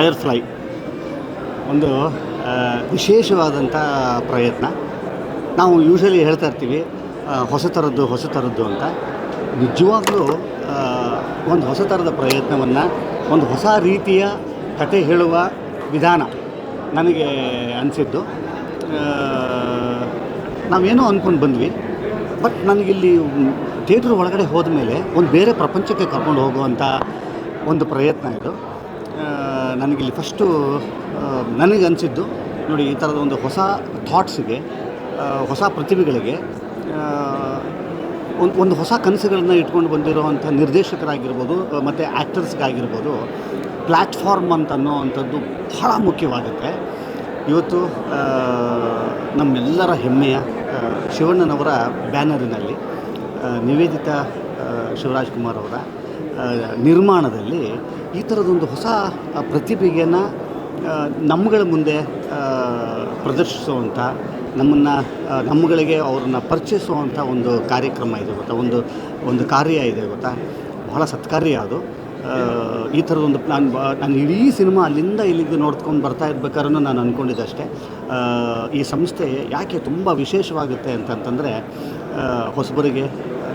Fire. Fly ಒಂದು ವಿಶೇಷವಾದಂಥ ಪ್ರಯತ್ನ. ನಾವು ಯೂಶಲಿ ಹೇಳ್ತಾ ಇರ್ತೀವಿ ಹೊಸ ಥರದ್ದು ಹೊಸ ಥರದ್ದು ಅಂತ. ನಿಜವಾಗ್ಲೂ ಒಂದು ಹೊಸ ಥರದ ಪ್ರಯತ್ನವನ್ನು, ಒಂದು ಹೊಸ ರೀತಿಯ ಕತೆ ಹೇಳುವ ವಿಧಾನ ನನಗೆ ಅನಿಸಿದ್ದು. ನಾವೇನೋ ಅಂದ್ಕೊಂಡು ಬಂದ್ವಿ. ಬಟ್ ನನಗಿಲ್ಲಿ ಥಿಯೇಟ್ರ್ ಒಳಗಡೆ ಹೋದ ಮೇಲೆ ಒಂದು ಬೇರೆ ಪ್ರಪಂಚಕ್ಕೆ ಕರ್ಕೊಂಡು ಹೋಗುವಂಥ ಒಂದು ಪ್ರಯತ್ನ ಇದು. ನನಗಿಲ್ಲಿ ಫಸ್ಟು ನನಗೆ ಅನಿಸಿದ್ದು ನೋಡಿ ಈ ಥರದ ಒಂದು ಹೊಸ ಥಾಟ್ಸಿಗೆ ಹೊಸ ಪ್ರತಿಭೆಗಳಿಗೆ ಒಂದು ಒಂದು ಹೊಸ ಕನಸುಗಳನ್ನ ಇಟ್ಕೊಂಡು ಬಂದಿರೋವಂಥ ನಿರ್ದೇಶಕರಾಗಿರ್ಬೋದು ಮತ್ತು ಆ್ಯಕ್ಟರ್ಸ್ಗಾಗಿರ್ಬೋದು ಪ್ಲ್ಯಾಟ್ಫಾರ್ಮ್ ಅಂತ ಅನ್ನೋವಂಥದ್ದು ಬಹಳ ಮುಖ್ಯವಾಗುತ್ತೆ. ಇವತ್ತು ನಮ್ಮೆಲ್ಲರ ಹೆಮ್ಮೆಯ ಶಿವಣ್ಣನವರ ಬ್ಯಾನರಿನಲ್ಲಿ ನಿವೇದಿತ ಶಿವರಾಜ್ ಕುಮಾರ್ ಅವರ ನಿರ್ಮಾಣದಲ್ಲಿ ಈ ಥರದೊಂದು ಹೊಸ ಪ್ರತಿಭೆಯನ್ನು ನಮ್ಮಗಳ ಮುಂದೆ ಪ್ರದರ್ಶಿಸುವಂಥ ನಮ್ಮನ್ನು ನಮ್ಮಗಳಿಗೆ ಅವ್ರನ್ನ ಪರಿಚಯಿಸುವಂಥ ಒಂದು ಕಾರ್ಯಕ್ರಮ ಇದೆ ಗೊತ್ತಾ? ಒಂದು ಒಂದು ಕಾರ್ಯ ಇದೆ ಗೊತ್ತಾ? ಬಹಳ ಸತ್ಕಾರ್ಯ ಅದು. ಈ ಥರದೊಂದು ನಾನು ನಾನು ಇಡೀ ಸಿನಿಮಾ ಅಲ್ಲಿಂದ ಇಲ್ಲಿಗೆ ನೋಡ್ಕೊಂಡು ಬರ್ತಾ ಇರ್ಬೇಕಾದ್ರೂ ನಾನು ಅಂದ್ಕೊಂಡಿದ್ದೆ ಅಷ್ಟೇ. ಈ ಸಂಸ್ಥೆ ಯಾಕೆ ತುಂಬ ವಿಶೇಷವಾಗುತ್ತೆ ಅಂತಂತಂದರೆ ಹೊಸಬರಿಗೆ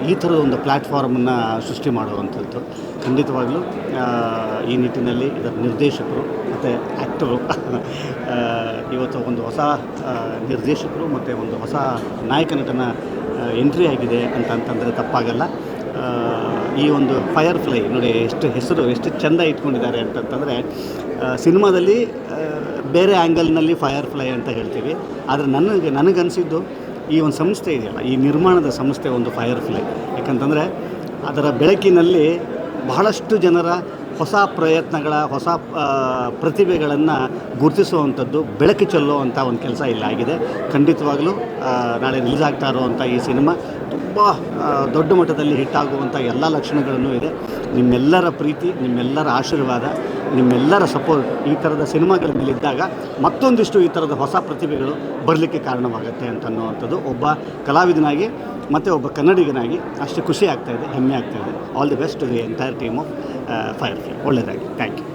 ಈ ಥರದ ಒಂದು ಪ್ಲ್ಯಾಟ್ಫಾರ್ಮನ್ನು ಸೃಷ್ಟಿ ಮಾಡುವಂಥದ್ದು. ಖಂಡಿತವಾಗಲೂ ಈ ನಿಟ್ಟಿನಲ್ಲಿ ಇದರ ನಿರ್ದೇಶಕರು ಮತ್ತು ಆ್ಯಕ್ಟರು ಇವತ್ತು ಒಂದು ಹೊಸ ನಿರ್ದೇಶಕರು ಮತ್ತು ಒಂದು ಹೊಸ ನಾಯಕ ನಟನ ಎಂಟ್ರಿ ಆಗಿದೆ ಅಂತ ಅಂತಂದರೆ ತಪ್ಪಾಗಲ್ಲ. ಈ ಒಂದು ಫೈರ್ ಫ್ಲೈ ನೋಡಿ ಎಷ್ಟು ಹೆಸರು, ಎಷ್ಟು ಚೆಂದ ಇಟ್ಕೊಂಡಿದ್ದಾರೆ ಅಂತಂತಂದರೆ ಸಿನಿಮಾದಲ್ಲಿ ಬೇರೆ ಆ್ಯಂಗಲ್ನಲ್ಲಿ ಫೈರ್ ಫ್ಲೈ ಅಂತ ಹೇಳ್ತೀವಿ. ಆದರೆ ನನಗೆ, ನನಗನ್ಸಿದ್ದು ಈ ಒಂದು ಸಂಸ್ಥೆ ಇದೆಯಲ್ಲ, ಈ ನಿರ್ಮಾಣದ ಸಂಸ್ಥೆ ಒಂದು ಫೈರ್ ಫ್ಲೈ ಯಾಕಂತಂದರೆ ಅದರ ಬೆಳಕಿನಲ್ಲಿ ಬಹಳಷ್ಟು ಜನರ ಹೊಸ ಪ್ರಯತ್ನಗಳ, ಹೊಸ ಪ್ರತಿಭೆಗಳನ್ನು ಗುರುತಿಸುವಂಥದ್ದು ಬೆಳಕು ಚೆಲ್ಲುವಂಥ ಒಂದು ಕೆಲಸ ಇಲ್ಲ ಆಗಿದೆ. ಖಂಡಿತವಾಗಲೂ ನಾಳೆ ರಿಲೀಸ್ ಆಗ್ತಾ ಇರುವಂಥ ಈ ಸಿನಿಮಾ ತುಂಬ ದೊಡ್ಡ ಮಟ್ಟದಲ್ಲಿ ಹಿಟ್ಟಾಗುವಂಥ ಎಲ್ಲ ಲಕ್ಷಣಗಳನ್ನು ಇದೆ. ನಿಮ್ಮೆಲ್ಲರ ಪ್ರೀತಿ, ನಿಮ್ಮೆಲ್ಲರ ಆಶೀರ್ವಾದ, ನಿಮ್ಮೆಲ್ಲರ ಸಪೋರ್ಟ್ ಈ ಥರದ ಸಿನಿಮಾಗಳ ಮೇಲಿದ್ದಾಗ ಮತ್ತೊಂದಿಷ್ಟು ಈ ಥರದ ಹೊಸ ಪ್ರತಿಭೆಗಳು ಬರಲಿಕ್ಕೆ ಕಾರಣವಾಗುತ್ತೆ ಅಂತ ಅನ್ನುವಂಥದ್ದು ಒಬ್ಬ ಕಲಾವಿದನಾಗಿ ಮತ್ತು ಒಬ್ಬ ಕನ್ನಡಿಗನಾಗಿ ಅಷ್ಟು ಖುಷಿ ಆಗ್ತಾಯಿದೆ ಹೆಮ್ಮೆ ಆಗ್ತಾಯಿದೆ all the best to the entire team fire fly ಒಳ್ಳೆಯದಾಗಿ ಥ್ಯಾಂಕ್ ಯು